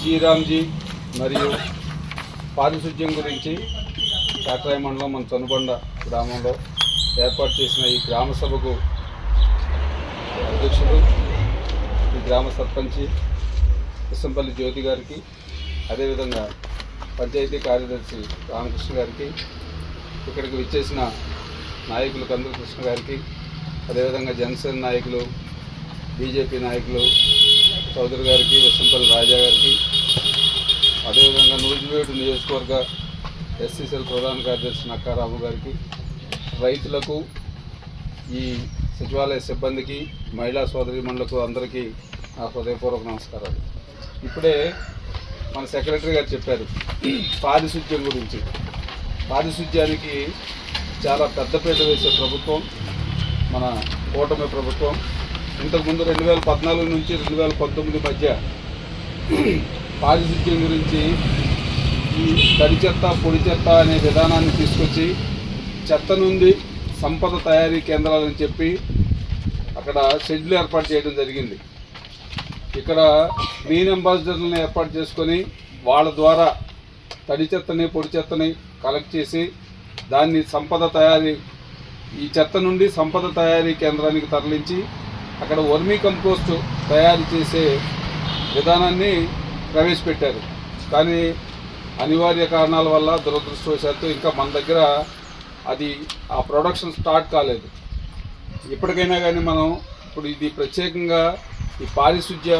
జీరామ్జీ మరియు పారిశుద్ధ్యం గురించి కాట్రాయ మండలం మన తనుబండ గ్రామంలో ఏర్పాటు చేసిన ఈ గ్రామ సభకు అధ్యక్షుడు ఈ గ్రామ సర్పంచి కృష్ణపల్లి జ్యోతి గారికి అదేవిధంగా పంచాయతీ కార్యదర్శి రామకృష్ణ గారికి ఇక్కడికి విచ్చేసిన నాయకులు కందుల కృష్ణ గారికి అదేవిధంగా జనసేన నాయకులు బీజేపీ నాయకులు చౌదరి గారికి విశ్వంపల్లి రాజా గారికి అదేవిధంగా నూజివేడు నియోజకవర్గ ఎస్సీసీఎల్ ప్రధాన కార్యదర్శి నక్కారాము గారికి రైతులకు ఈ సచివాలయ సిబ్బందికి మహిళా సోదరిమణులకు అందరికీ నా హృదయపూర్వక నమస్కారాలు. ఇప్పుడే మన సెక్రటరీ గారు చెప్పారు పారిశుద్ధ్యం గురించి. పారిశుద్ధ్యానికి చాలా పెద్దపీట వేసే ప్రభుత్వం మన కూటమి ప్రభుత్వం. ఇంతకుముందు రెండు వేల పద్నాలుగు నుంచి రెండు వేల పంతొమ్మిది మధ్య పారిశుద్ధ్యం గురించి ఈ తడి చెత్త పొడి చెత్త అనే విధానాన్ని తీసుకొచ్చి చెత్త నుండి సంపద తయారీ కేంద్రాలని చెప్పి అక్కడ షెడ్లు ఏర్పాటు చేయడం జరిగింది. ఇక్కడ గ్రీన్ అంబాసిడర్లను ఏర్పాటు చేసుకొని వాళ్ళ ద్వారా తడి చెత్తని పొడి చెత్తని కలెక్ట్ చేసి దాన్ని సంపద తయారీ ఈ చెత్త నుండి సంపద తయారీ కేంద్రానికి తరలించి అక్కడ వర్మీ కంపోస్ట్ తయారు చేసే విధానాన్ని ప్రవేశపెట్టారు. కానీ అనివార్య కారణాల వల్ల దురదృష్టవశాత్తు ఇంకా మన దగ్గర అది ఆ ప్రొడక్షన్ స్టార్ట్ కాలేదు. ఇప్పటికైనా కానీ మనం ఇప్పుడు ఇది ప్రత్యేకంగా ఈ పారిశుద్ధ్య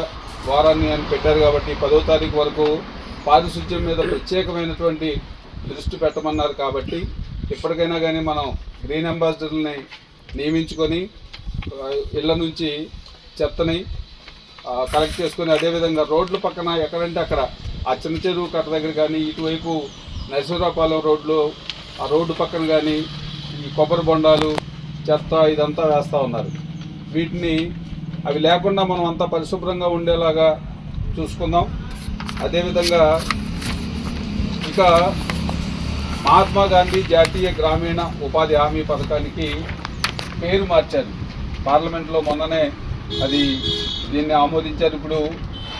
వారాన్ని అని పెట్టారు కాబట్టి పదో తారీఖు వరకు పారిశుద్ధ్యం మీద ప్రత్యేకమైనటువంటి దృష్టి పెట్టమన్నారు కాబట్టి ఇప్పటికైనా కానీ మనం గ్రీన్ అంబాసిడర్ని నియమించుకొని ఇళ్ళ నుంచి చెత్తని కలెక్ట్ చేసుకొని అదేవిధంగా రోడ్ల పక్కన ఎక్కడంటే అక్కడ ఆ చిన్న చెరువు కట్ట దగ్గర కానీ ఇటువైపు నరసింహరాపాలెం రోడ్లు ఆ రోడ్డు పక్కన కానీ ఈ కొబ్బరి బొండాలు చెత్త ఇదంతా వేస్తూ ఉన్నారు. వీటిని అవి లేకుండా మనం అంతా పరిశుభ్రంగా ఉండేలాగా చూసుకుందాం. అదేవిధంగా ఇక మహాత్మా గాంధీ జాతీయ గ్రామీణ ఉపాధి హామీ పథకానికి పేరు మార్చారు. పార్లమెంట్లో మొన్ననే అది దీన్ని ఆమోదించారు ఇప్పుడు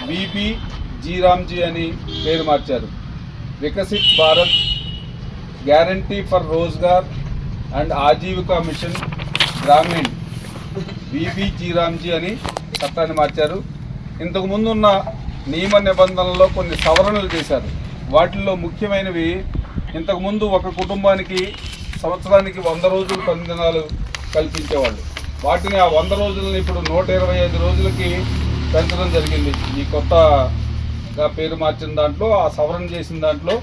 బీబీ జీరామ్జీ అని పేరు మార్చారు. Viksit Bharat guarantee for Rozgar and Ajeevika mission Gramin BB G RAM G అని చట్టాన్ని మార్చారు. ఇంతకు నియమ నిబంధనల్లో కొన్ని సవరణలు చేశారు. వాటిల్లో ముఖ్యమైనవి ఇంతకుముందు ఒక కుటుంబానికి సంవత్సరానికి వంద రోజులు పని దినాలు కల్పించేవాళ్ళు. వాటిని ఆ వంద రోజులను ఇప్పుడు నూట ఇరవై ఐదు రోజులకి పెంచడం జరిగింది. ఈ కొత్తగా పేరు మార్చిన దాంట్లో ఆ సవరణ చేసిన దాంట్లో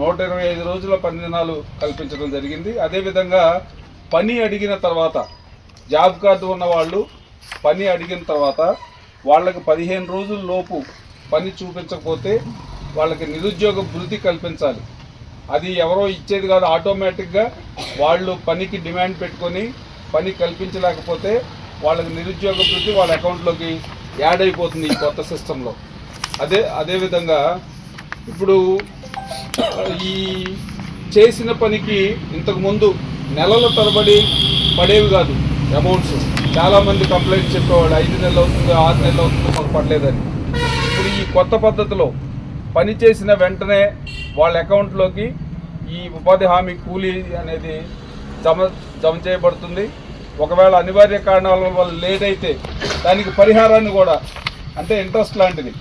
నూట ఇరవై ఐదు రోజుల పని దినాలు కల్పించడం జరిగింది. అదేవిధంగా పని అడిగిన తర్వాత జాబ్ కార్డు ఉన్న వాళ్ళు పని అడిగిన తర్వాత వాళ్ళకి పదిహేను రోజుల లోపు పని చూపించకపోతే వాళ్ళకి నిరుద్యోగ భృతి కల్పించాలి. అది ఎవరో ఇచ్చేది కాదు ఆటోమేటిక్గా వాళ్ళు పనికి డిమాండ్ పెట్టుకొని పని కల్పించలేకపోతే వాళ్ళకి నిరుద్యోగ వృద్ధి వాళ్ళ అకౌంట్లోకి యాడ్ అయిపోతుంది ఈ కొత్త సిస్టంలో. అదే అదేవిధంగా ఇప్పుడు ఈ చేసిన పనికి ఇంతకుముందు నెలల తరబడి పడేవి కాదు అమౌంట్స్ చాలామంది కంప్లైంట్ చెప్పేవాడు ఐదు నెలలు అవుతుంది ఆరు నెలలు అవుతుంది మాకు పడలేదని. ఇప్పుడు ఈ కొత్త పద్ధతిలో పని చేసిన వెంటనే వాళ్ళ అకౌంట్లోకి ఈ ఉపాధి హామీ కూలీ అనేది జమ జమ చేయబడుతుంది. ఒకవేళ అనివార్య కారణాల వల్ల లేట్ అయితే దానికి పరిహారాన్ని కూడా అంటే ఇంట్రెస్ట్ లాంటిది.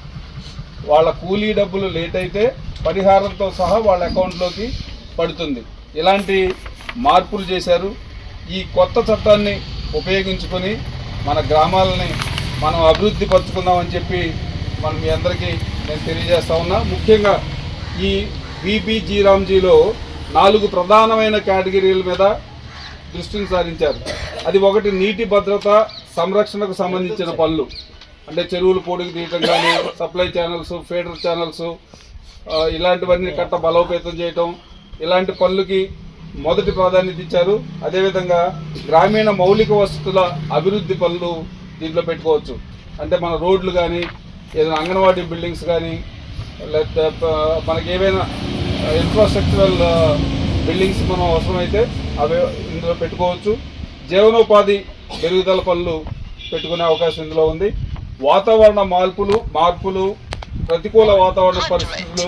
వాళ్ళ కూలీ డబ్బులు లేట్ అయితే పరిహారంతో సహా వాళ్ళ అకౌంట్లోకి పడుతుంది. ఇలాంటి మార్పులు చేశారు. ఈ కొత్త చట్టాన్ని ఉపయోగించుకొని మన గ్రామాలని మనం అభివృద్ధి పరుచుకుందామని చెప్పి మనం మీ అందరికీ నేను తెలియజేస్తా ఉన్నా. ముఖ్యంగా ఈ బీబీజీ రామ్జీలో నాలుగు ప్రధానమైన కేటగిరీల మీద దృష్టిని సారించారు అది ఒకటి నీటి భద్రత సంరక్షణకు సంబంధించిన పనులు. అంటే చెరువులు పొడుగు తీయటం కానీ సప్లై ఛానల్స్ ఫీడర్ ఛానల్స్ ఇలాంటివన్నీ కట్ట బలోపేతం చేయటం. ఇలాంటి పనులకి మొదటి ప్రాధాన్యత ఇచ్చారు. అదేవిధంగా గ్రామీణ మౌలిక వసతుల అభివృద్ధి పనులు దీంట్లో పెట్టుకోవచ్చు. అంటే మన రోడ్లు కానీ ఏదైనా అంగన్వాడీ బిల్డింగ్స్ కానీ లేకపోతే మనకి ఏవైనా ఇన్ఫ్రాస్ట్రక్చరల్ బిల్డింగ్స్ మనం అవసరమైతే అవి ఇందులో పెట్టుకోవచ్చు. జీవనోపాధి పెరుగుదల పనులు పెట్టుకునే అవకాశం ఇందులో ఉంది. వాతావరణ మార్పులు మార్పులు ప్రతికూల వాతావరణ పరిస్థితులు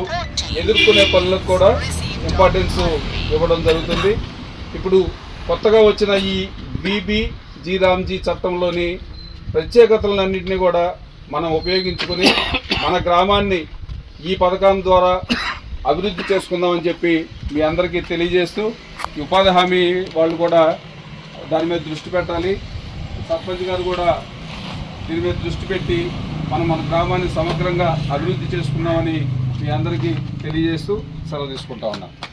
ఎదుర్కొనే పనులకు కూడా ఇంపార్టెన్స్ ఇవ్వడం జరుగుతుంది. ఇప్పుడు కొత్తగా వచ్చిన ఈ బీబీ జీరామ్జీ చట్టంలోని ప్రత్యేకతలన్నింటినీ కూడా మనం ఉపయోగించుకొని మన గ్రామాన్ని ఈ పథకం ద్వారా అభివృద్ధి చేసుకుందామని చెప్పి మీ అందరికీ తెలియజేస్తూ ఉపాధి హామీ వాళ్ళు కూడా దాని మీద దృష్టి పెట్టాలి. సర్పంచ్ గారు కూడా దీని మీద దృష్టి పెట్టి మనం మన గ్రామాన్ని సమగ్రంగా అభివృద్ధి చేసుకున్నామని మీ అందరికీ తెలియజేస్తూ సెలవు తీసుకుంటా ఉన్నాను